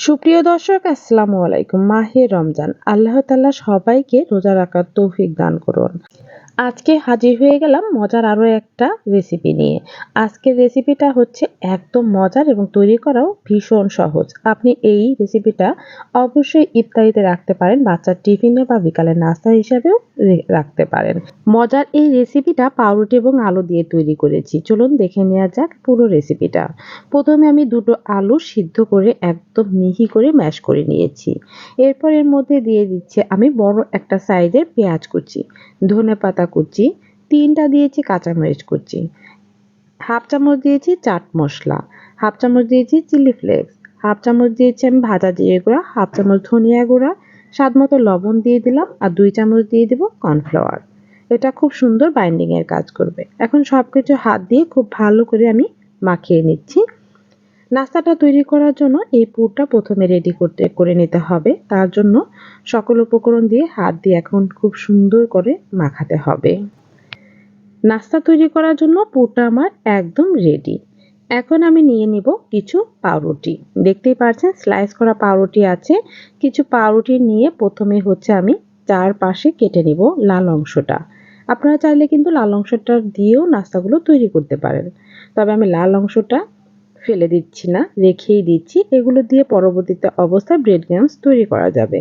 সুপ্রিয় দর্শক আসসালামু আলাইকুম। মাহে রমজান। আল্লাহ তাল্লাহ সবাইকে রোজা রাখার তৌফিক দান করুন। আজকে হাজির হয়ে গেলাম মজার আরও একটা রেসিপি নিয়ে। আজকের রেসিপিটা হচ্ছে একদম মজার এবং তৈরি করাও ভীষণ সহজ। আপনি এই রেসিপিটা অবশ্যই ইফতারিতে রাখতে পারেন, বাচ্চার টিফিনে বা বিকালের নাস্তা হিসাবেও রাখতে পারেন। মজার এই রেসিপিটা পাউরুটি এবং আলু দিয়ে তৈরি করেছি। চলুন দেখে নেওয়া যাক পুরো রেসিপিটা প্রথমে আমি দুটো আলু সিদ্ধ করে একদম মিহি করে ম্যাশ করে নিয়েছি। এরপর এর মধ্যে দিয়ে দিচ্ছে আমি বড় একটা সাইজের পেঁয়াজ কুচি। ধনে পাতা কুচি তিনটা দিয়েছি কাঁচামরিচ কুচি, হাফ চামচ দিয়েছি চাট মশলা, হাফ চামচ দিয়েছি চিলি ফ্লেক্স, হাফ চামচ দিয়েছি আমি ভাজা জিরে গুঁড়া, হাফ চামচ ধনিয়া গুঁড়া, স্বাদ মতো লবণ দিয়ে দিলাম আর দুই চামচ দিয়ে দিব কর্নফ্লাওয়ার। এটা খুব সুন্দর বাইন্ডিংয়ের কাজ করবে। এখন সব কিছু হাত দিয়ে খুব ভালো করে আমি মাখিয়ে নিচ্ছি। নাস্তাটা তৈরি করার জন্য এই পুরটা প্রথমে রেডি করতে, করে নিতে হবে। তার জন্য সকল উপকরণ দিয়ে হাত দিয়ে এখন খুব সুন্দর করে মাখাতে হবে। নাস্তা তৈরি করার জন্য পুরটা আমার একদম রেডি এখন আমি নিয়ে নিব কিছু পাউরুটি। দেখতেই পাচ্ছেন স্লাইস করা পাউরুটি আছে। কিছু পাউরুটি নিয়ে প্রথমে হচ্ছে আমি চারপাশে কেটে নিব লাল অংশটা। আপনারা চাইলে কিন্তু লাল অংশটা দিয়েও নাস্তাগুলো তৈরি করতে পারেন। তবে আমি লাল অংশটা ফেলে দিচ্ছি না, রেখেই দিচ্ছি। এগুলো দিয়ে পরবর্তীতে অবস্থায় ব্রেড গ্রামস তৈরি করা যাবে।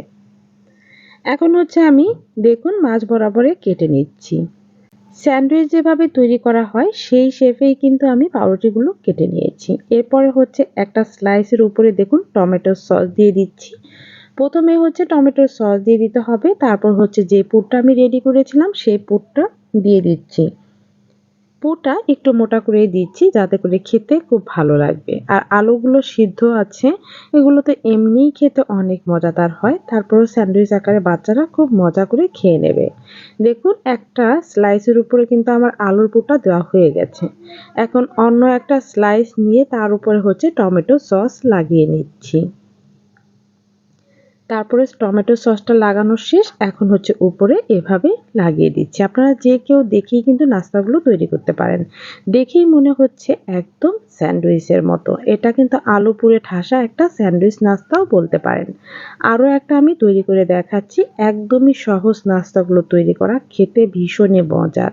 এখন হচ্ছে আমি দেখুন মাছ বরাবরে কেটে নিচ্ছি। স্যান্ডউইচ যেভাবে তৈরি করা হয়, সেই শেপেই কিন্তু আমি পাউরুটিগুলো কেটে নিয়েছি। এরপরে হচ্ছে একটা স্লাইসের উপরে দেখুন টমেটো সস দিয়ে দিচ্ছি। প্রথমে হচ্ছে টমেটোর সস দিয়ে দিতে হবে। তারপর হচ্ছে যে পুরটা আমি রেডি করেছিলাম, সেই পুরটা দিয়ে দিচ্ছি। পুরটা একটু মোটা করে দিচ্ছি, যাতে করে খেতে খুব ভালো লাগবে। আর আলুগুলো সিদ্ধ আছে এগুলো তো এমনিই খেতে অনেক মজাদার হয়। তারপরও স্যান্ডউইচ আকারে বাচ্চারা খুব মজা করে খেয়ে নেবে। দেখুন, একটা স্লাইসের উপরে কিন্তু আমার আলুর পুরটা দেওয়া হয়ে গেছে। এখন অন্য একটা স্লাইস নিয়ে তার উপরে হচ্ছে টমেটো সস লাগিয়ে নিচ্ছি। তারপরে টমেটো সসটা লাগানো শেষ। এখন হচ্ছে উপরে এভাবে লাগিয়ে দিচ্ছি। আপনারা যে কেউ দেখেই কিন্তু নাস্তাগুলো তৈরি করতে পারেন। দেখেই মনে হচ্ছে একদম স্যান্ডউইচের মতো। এটা কিন্তু আলু পুরে ঠাসা একটা স্যান্ডউইচ নাস্তাও বলতে পারেন। আরও একটা আমি তৈরি করে দেখাচ্ছি। একদমই সহজ নাস্তাগুলো তৈরি করা। খেতে ভীষণই মজার।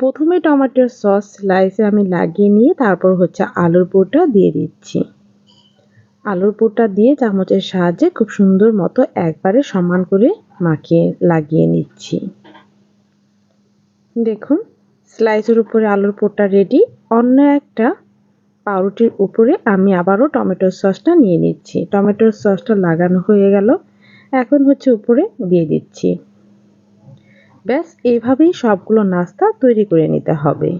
প্রথমে টমেটোর সস স্লাইসে আমি লাগিয়ে নিয়ে তারপর হচ্ছে আলুর পুরটা দিয়ে দিচ্ছি। আলুর পুরটা দিয়ে চামচের সাহায্যে খুব সুন্দর মতো একবারে সমান করে মাখিয়ে লাগিয়ে নিচ্ছি। দেখুন স্লাইসের উপরে আলুর পুরটা রেডি অন্য একটা পাউরুটির উপরে আমি আবারও টমেটোর সসটা নিয়ে নিচ্ছি। টমেটোর সসটা লাগানো হয়ে গেল। এখন হচ্ছে উপরে দিয়ে দিচ্ছি। ব্যাস এইভাবেই সবগুলো নাস্তা তৈরি করে নিতে হবে।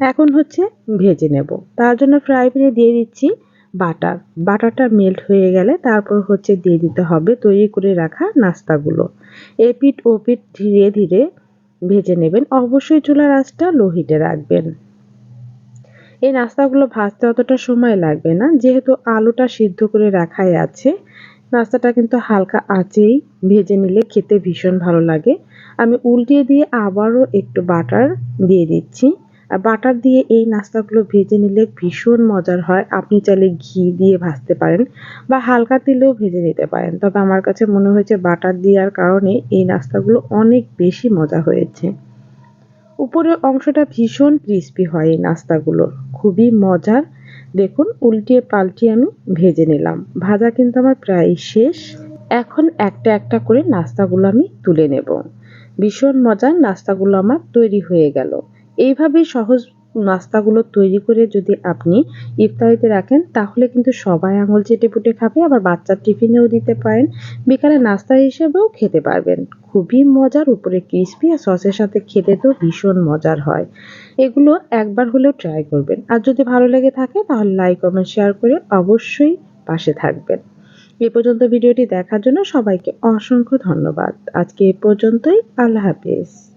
এখন হচ্ছে ভেজে নেব। তার জন্য ফ্রাই প্যানে দিয়ে দিচ্ছি বাটার। বাটারটা মেল্ট হয়ে গেলে তারপর হচ্ছে দিয়ে দিতে হবে তৈরি করে রাখা নাস্তাগুলো। এপিট ওপিট ধীরে ধীরে ভেজে নেবেন। অবশ্যই চুলার আঁচটা লো হিটে রাখবেন। এই নাস্তাগুলো ভাজতে অতটা সময় লাগবে না। যেহেতু আলুটা সিদ্ধ করে রাখাই আছে, নাস্তাটা কিন্তু হালকা আঁচেই ভেজে নিলে খেতে ভীষণ ভালো লাগে। আমি উল্টিয়ে দিয়ে আবারও একটু বাটার দিয়ে দিচ্ছি। আর বাটার দিয়ে এই নাস্তাগুলো ভেজে নিলে ভীষণ মজার হয়। আপনি চাইলে ঘি দিয়ে ভাজতে পারেন বা হালকা তেলেও ভেজে নিতে পারেন। তবে আমার কাছে মনে হয়েছে বাটার দেওয়ার কারণে এই নাস্তাগুলো অনেক বেশি মজা হয়েছে। উপরের অংশটা ভীষণ ক্রিস্পি হয় এই নাস্তাগুলোর খুবই মজার। দেখুন উল্টিয়ে পাল্টিয়ে আমি ভেজে নিলাম। ভাজা কিন্তু আমার প্রায় শেষ। এখন একটা একটা করে নাস্তাগুলো আমি তুলে নেব। ভীষণ মজার নাস্তাগুলো আমার তৈরি হয়ে গেল। এইভাবে সহজ নাস্তাগুলো তৈরি করে যদি আপনি ইফতারিতে রাখেন, তাহলে কিন্তু সবাই আঙুল চেটে পুটে খাবে, আবার বাচ্চার টিফিনেও দিতে পারেন। বিকালে নাস্তা হিসেবেও খেতে পারবেন। খুবই মজার, উপরে ক্রিসপি আর সসের সাথে খেতে তো ভীষণ মজার হয়। এগুলো একবার হলেও ট্রাই করবেন। আর যদি ভালো লেগে থাকে, তাহলে লাইক কমেন্ট শেয়ার করে অবশ্যই পাশে থাকবেন। এ পর্যন্ত ভিডিওটি দেখার জন্য সবাইকে অসংখ্য ধন্যবাদ। আজকে এ পর্যন্তই। আল্লাহ হাফিজ।